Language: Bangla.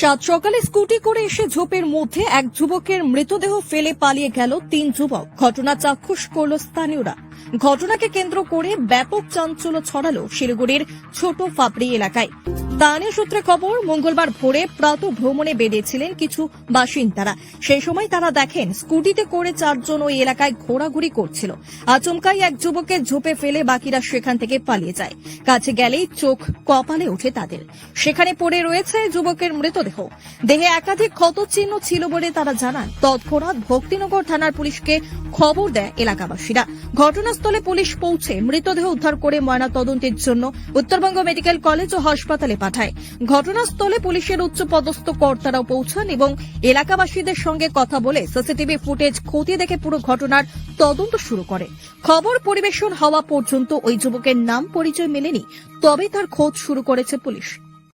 সাত সকালে স্কুটি করে এসে ঝোপের মধ্যে এক যুবকের মৃতদেহ ফেলে পালিয়ে গেল তিন যুবক। ঘটনা চাক্ষুষ করল স্থানীয়রা। ঘটনাকে কেন্দ্র করে ব্যাপক চাঞ্চল্য ছড়ালো শিলিগুড়ির ছোট ফাপড়ি এলাকায়। স্থানীয় সূত্রে খবর, মঙ্গলবার ভোরে প্রাত ভ্রমণে বেরিয়েছিলেন কিছু বাসিন্দারা। সেই সময় তারা দেখেন, স্কুটিতে করে চারজন ওই এলাকায় ঘোরাঘুরি করছিল। আচমকাই এক যুবকের ঝোপে ফেলে বাকিরা সেখান থেকে পালিয়ে যায়। কাছে গেলেই চোখ কপালে ওঠে তাদের। সেখানে পড়ে রয়েছে যুবকের মৃতদেহ। দেহে একাধিক ক্ষতচিহ্ন ছিল বলে তারা জানান। তৎক্ষণাৎ ভক্তিনগর থানার পুলিশকে খবর দেয় এলাকাবাসীরা। ঘটনাস্থলে পুলিশ পৌঁছে মৃতদেহ উদ্ধার করে ময়নাতদন্তের জন্য উত্তরবঙ্গ মেডিকেল কলেজ ও হাসপাতালে পাঠায়। ঘটনাস্থলে পুলিশের উচ্চ পদস্থ কর্তারাও পৌঁছান এবং এলাকাবাসীদের সঙ্গে কথা বলে সিসিটিভি ফুটেজ খতিয়ে দেখে পুরো ঘটনার তদন্ত শুরু করে। খবর পরিবেশন হওয়া পর্যন্ত ওই যুবকের নাম পরিচয় মেলেনি, তবে তার খোঁজ শুরু করেছে পুলিশ।